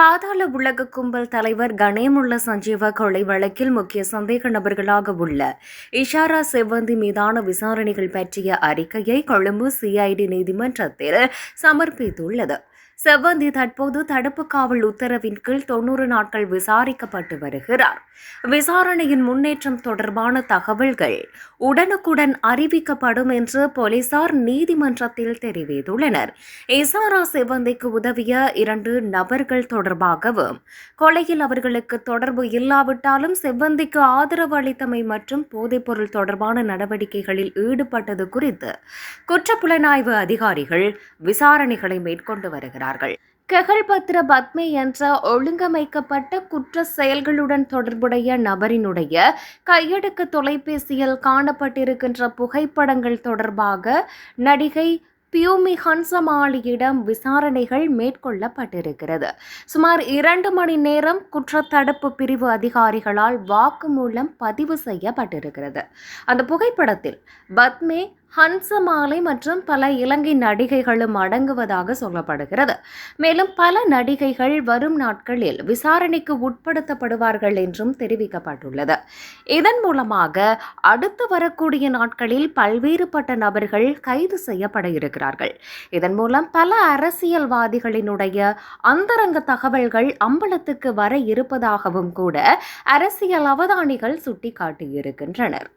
பாதாள உலக கும்பல் தலைவர் கணேமுள்ள சஞ்சீவ கொலை வழக்கில் முக்கிய சந்தேக நபர்களாக உள்ள இஷாரா செவ்வந்தி மீதான விசாரணைகள் பற்றிய அறிக்கையை கொழும்பு சிஐடி நீதிமன்றத்தில் சமர்ப்பித்துள்ளது. செவ்வந்தி தற்போது தடுப்பு காவல் உத்தரவின் கீழ் தொன்னூறு நாட்கள் விசாரிக்கப்பட்டு வருகிறார். விசாரணையின் முன்னேற்றம் தொடர்பான தகவல்கள் உடனுக்குடன் அறிவிக்கப்படும் என்று போலீசார் நீதிமன்றத்தில் தெரிவித்துள்ளனர். இசாரா செவ்வந்திக்கு உதவிய இரண்டு நபர்கள் தொடர்பாகவும் கொலையில் அவர்களுக்கு தொடர்பு இல்லாவிட்டாலும் செவ்வந்திக்கு ஆதரவு அளித்தமை மற்றும் போதைப்பொருள் தொடர்பான நடவடிக்கைகளில் ஈடுபட்டது குறித்து குற்றப்புலனாய்வு அதிகாரிகள் விசாரணைகளை மேற்கொண்டு வருகிறார் வருகிறார்கள் கெகல்பத்ர பத்மே என்ற ஒழுங்கமைக்கப்பட்ட குற்ற செயல்களுடன் தொடர்புடைய நபரினுடைய கையடக்க தொலைபேசியில் காணப்பட்டிருக்கின்ற புகைப்படங்கள் தொடர்பாக நடிகை பியூமி ஹன்சமாலியிடம் விசாரணைகள் மேற்கொள்ளப்பட்டிருக்கிறது. சுமார் இரண்டு மணி நேரம் குற்றத்தடுப்பு பிரிவு அதிகாரிகளால் வாக்குமூலம் பதிவு செய்யப்பட்டிருக்கிறது. அந்த புகைப்படத்தில் பத்மே ஹன்சமாலை மற்றும் பல இலங்கை நடிகைகளும் அடங்குவதாக சொல்லப்படுகிறது. மேலும் பல நடிகைகள் வரும் நாட்களில் விசாரணைக்கு உட்படுத்தப்படுவார்கள் என்றும் தெரிவிக்கப்பட்டுள்ளது. இதன் மூலமாக அடுத்து வரக்கூடிய நாட்களில் பல்வேறுபட்ட நபர்கள் கைது செய்யப்பட இருக்கிறார்கள் இதன் மூலம் பல அரசியல்வாதிகளினுடைய அந்தரங்க தகவல்கள் அம்பலத்துக்கு வர இருப்பதாகவும் கூட அரசியல் அவதானிகள் சுட்டிக்காட்டியிருக்கின்றனர்.